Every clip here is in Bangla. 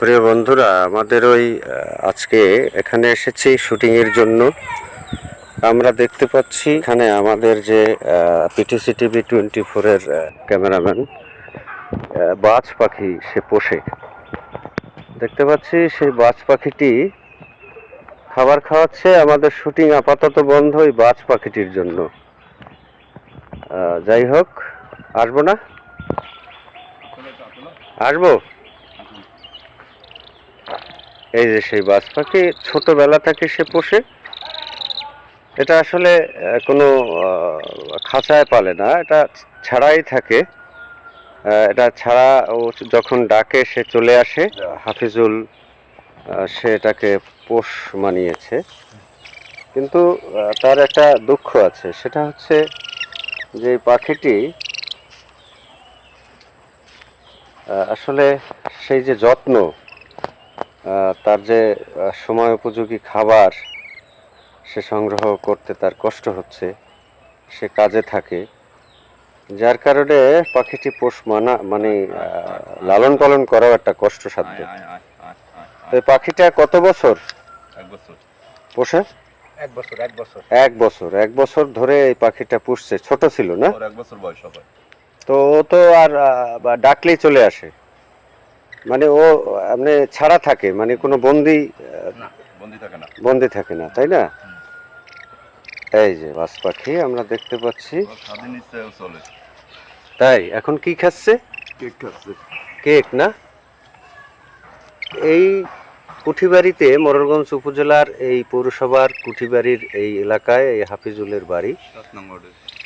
প্রিয় বন্ধুরা, আমাদের ওই আজকে এখানে এসেছি শুটিংয়ের জন্য। আমরা দেখতে পাচ্ছি এখানে আমাদের যে পিটিসি টিভি টোয়েন্টি ফোরের ক্যামেরাম্যান বাজ পাখি সে পোষে। দেখতে পাচ্ছি সেই বাজ পাখিটি খাবার খাওয়াচ্ছে, আমাদের শুটিং আপাতত বন্ধ ওই বাজ পাখিটির জন্য। যাই হোক, আসব না? আসব? এই যে সেই বাজ পাখি, ছোটবেলা থেকে সে পোষে। এটা আসলে কোনো খাঁচায় পালে না, এটা ছাড়াই থাকে। এটা ছাড়া ও যখন ডাকে, সে চলে আসে। হাফিজুল সে এটাকে পোষ মানিয়েছে। কিন্তু তার একটা দুঃখ আছে। সেটা হচ্ছে যে পাখিটি আসলে সেই যে যত্ন তার যে সময় উপযোগী খাবার সে সংগ্রহ করতে তার কষ্ট হচ্ছে সে কাজে থাকে যার কারণে পাখিটি পোষ মানা মানে লালন পালন করাও একটা কষ্টসাধ্য। তো এই পাখিটা কত বছর? এক বছর। পোষে? এক বছর এক বছর। এক বছর এক বছর ধরে এই পাখিটা পুষছে ছোট ছিল না? ওর এক বছর বয়স হবে। তো ও তো আর বা ডাকলেই চলে আসে। মানে ও আপনি ছাড়া থাকে মানে কোনো বন্দি বন্দি থাকে না। বন্দি থাকে না তাই না? এই যে বাস পাখি আমরা দেখতে পাচ্ছি। তাই এখন কি খাচ্ছে? কেক খাচ্ছে। কেক না? এই কুঠিবাড়িতে মোরলগঞ্জ উপজেলার এই পৌরসভার কুঠিবাড়ির এই এলাকায় এই হাফিজুলের বাড়ি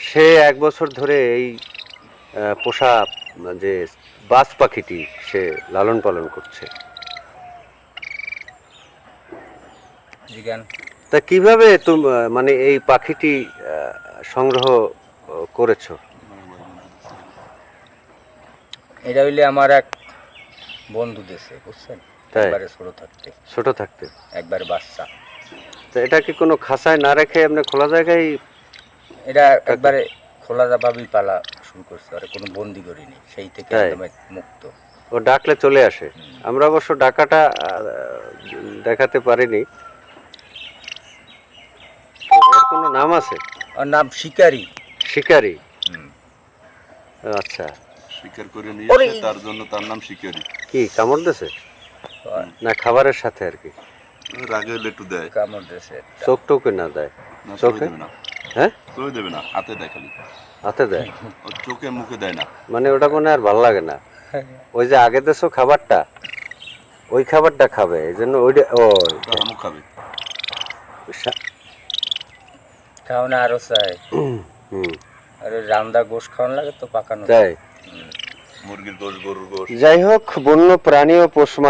সে এক বছর ধরে এই আহ, পোষা যে বাজ পাখিটি সে লালন পালন করছে তা কীভাবে তুমি মানে এই পাখিটি সংগ্রহ করেছ? এটা হইলে আমার এক বন্ধু দেশে বুঝছেন? একবারে ছোট থাকতে। ছোট থাকতে? একবার বাচ্চা। তো এটা কি কোনো খাসায় না রেখে আপনি খোলা জায়গায় এটা একবারে খোলা ভাবেই পালা শুরু করছে আর কোনো বন্দি করিনি সেই থেকে একদম মুক্ত। ও ডাকলে চলে আসে। আমরা অবশ্য ডাকাটা দেখাতে পারিনি। এর কোনো নাম আছে? আর নাম শিকারি। শিকারি? আচ্ছা। শিকার করে নিয়ে তার জন্য তার নাম শিকারি। কি কামড় দিছে না খাবারের সাথে আর কি। রাগে একটু দেয়। কামড় দেশে চোখ টোকে না দেয়? চোখে? না। হ্যাঁ? চোখে দেবে না? হাতে দেয় খালি। হাতে দেয়? ও চোখে মুখে দেয় না। মানে ওটা কোনো আর ভালো লাগে না। ওই যে আগে দেশো খাবারটা ওই খাবারটা খাবে এই জন্য ওইটা ও তো খাবে। সা- খাওয়ানো আরও চাই। হুম। আর ওই রান্দা গোশ খাওয়ানো লাগে তো পাকানো। তাই? মুরগির গোশ গরুর গোশ। যাই হোক বন্য প্রাণী ও পোষ